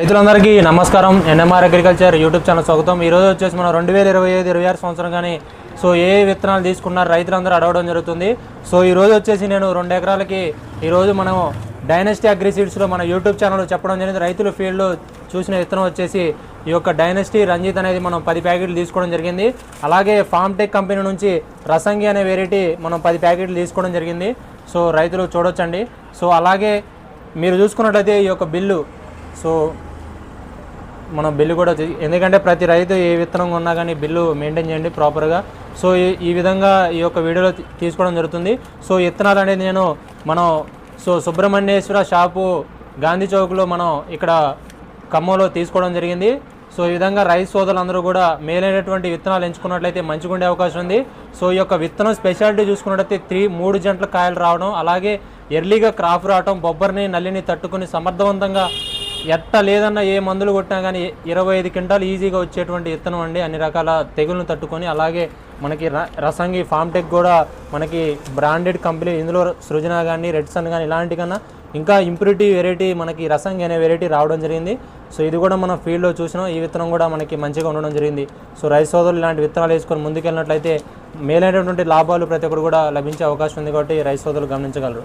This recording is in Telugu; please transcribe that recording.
రైతులందరికీ నమస్కారం. ఎన్ఎంఆర్ అగ్రికల్చర్ యూట్యూబ్ ఛానల్ స్వాగతం. ఈ రోజు వచ్చేసి మనం రెండు వేల ఇరవై ఐదు ఇరవై ఆరు సంవత్సరం కానీ సో ఏ విత్తనాలు తీసుకున్నారు రైతులందరూ అడగడం జరుగుతుంది. సో ఈరోజు వచ్చేసి నేను రెండు ఎకరాలకి ఈరోజు మనం డైనస్టీ అగ్రిసీడ్స్లో మన యూట్యూబ్ ఛానల్ చెప్పడం జరిగింది. రైతుల ఫీల్డ్లో చూసిన విత్తనం వచ్చేసి ఈ యొక్క డైనస్టీ రంజిత్ అనేది మనం పది ప్యాకెట్లు తీసుకోవడం జరిగింది. అలాగే ఫామ్ టెక్ కంపెనీ నుంచి రసంగి అనే వెరైటీ మనం పది ప్యాకెట్లు తీసుకోవడం జరిగింది. సో రైతులు చూడొచ్చండి. సో అలాగే మీరు చూసుకున్నట్లయితే ఈ యొక్క బిల్లు సో మనం బిల్లు కూడా ఎందుకంటే ప్రతి రైతు ఏ విత్తనం ఉన్నా కానీ బిల్లు మెయింటైన్ చేయండి ప్రాపర్గా. సో ఈ ఈ విధంగా ఈ యొక్క వీడియోలో తీసుకోవడం జరుగుతుంది. సో విత్తనాలు అనేది నేను మనం సో సుబ్రహ్మణ్యేశ్వర షాపు గాంధీ చౌక్లో మనం ఇక్కడ ఖమ్మంలో తీసుకోవడం జరిగింది. సో ఈ విధంగా రైతు సోదరులందరూ కూడా మేలైనటువంటి విత్తనాలు ఎంచుకున్నట్లయితే మంచిగా ఉండే అవకాశం ఉంది. సో ఈ యొక్క విత్తనం స్పెషాలిటీ చూసుకున్నట్లయితే త్రీ మూడు జంటల కాయలు రావడం అలాగే ఎర్లీగా క్రాప్ రావడం బొబ్బరిని నల్లిని తట్టుకుని సమర్థవంతంగా ఎట్ట లేదన్న ఏ మందులు కొట్టినా కానీ ఇరవై ఐదు క్వింటాలు ఈజీగా వచ్చేటువంటి విత్తనం అండి. అన్ని రకాల తెగులను తట్టుకొని అలాగే మనకి రసంగి ఫామ్ టెక్ కూడా మనకి బ్రాండెడ్ కంపెనీ ఇందులో సృజన కానీ రెడ్ సన్ కానీ ఇలాంటి కన్నా ఇంకా ఇంప్యూరిటీ వెరైటీ మనకి రసంగి అనే వెరైటీ రావడం జరిగింది. సో ఇది కూడా మనం ఫీల్డ్లో చూసినాం. ఈ విత్తనం కూడా మనకి మంచిగా ఉండడం జరిగింది. సో రైస్ సోదరులు ఇలాంటి విత్తనాలు వేసుకొని ముందుకెళ్ళినట్లయితే మేలైనటువంటి లాభాలు ప్రతి ఒక్కరు కూడా లభించే అవకాశం ఉంది కాబట్టి రైస్ సోదరులు గమనించగలరు.